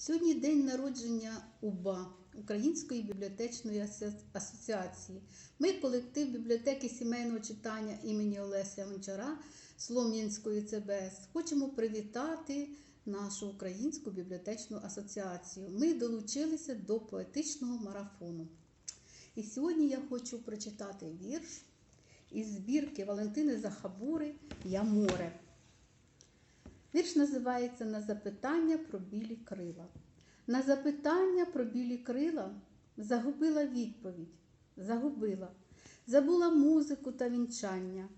Сьогодні день народження УБА Української бібліотечної асоціації. Ми, колектив бібліотеки сімейного читання імені Олеся Гончара Слом'янської ЦБС, хочемо привітати нашу Українську бібліотечну асоціацію. Ми долучилися до поетичного марафону. І сьогодні я хочу прочитати вірш із збірки Валентини Захабури Я море. Вірш називається На запитання про білі крила. На запитання про білі крила загубила відповідь, загубила, забула музику та вінчання.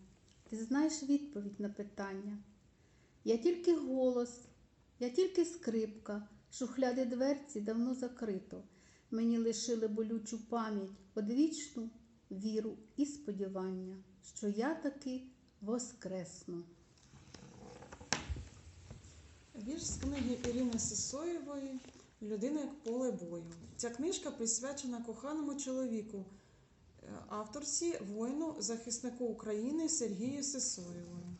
Ти знаєш відповідь на питання. Я тільки голос, я тільки скрипка, шухляди дверці давно закрито. Мені лишили болючу пам'ять, одвічну віру і сподівання, що я таки воскресну. Вірш з книги Ірини Сисоєвої Людина як поле бою. Ця книжка присвячена коханому чоловіку, е, авторці, воїну, захиснику України Сергію Сисоєвою.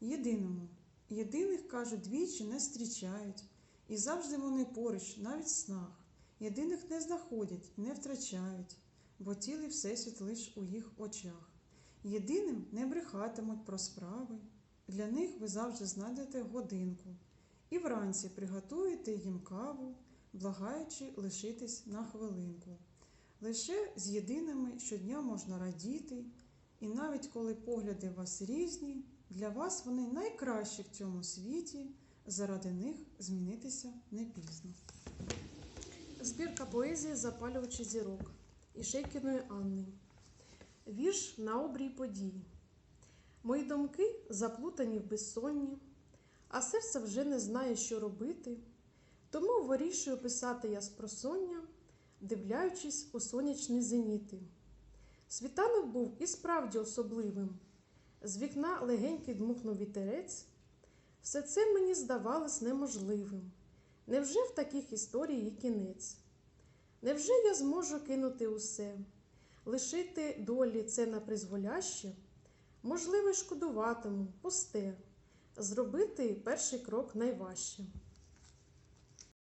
Єдиному. Єдиних, кажуть, двічі не зустрічають, і завжди вони поруч, навіть в снах. Єдиних не знаходять, не втрачають, бо цілий всесвіт лиш у їх очах. Єдиним не брехатимуть про справи. Для них ви завжди знайдете годинку і вранці приготуєте їм каву, благаючи лишитись на хвилинку. Лише з єдиними щодня можна радіти, і навіть коли погляди вас різні, для вас вони найкращі в цьому світі, заради них змінитися не пізно. Збірка поезії Запалювачі зірок Ішейкіної Анни. Вірш на обрій подій. Мої думки заплутані в безсонні, а серце вже не знає, що робити. Тому вирішую писати я з просоння, дивляючись у сонячні зеніти. Світанок був і справді особливим. З вікна легенький дмухнув вітерець. Все це мені здавалось неможливим. Невже в таких історій є кінець? Невже я зможу кинути усе, лишити долі це на призволяще? Можливо, й шкодуватиму, пусте, зробити перший крок найважче.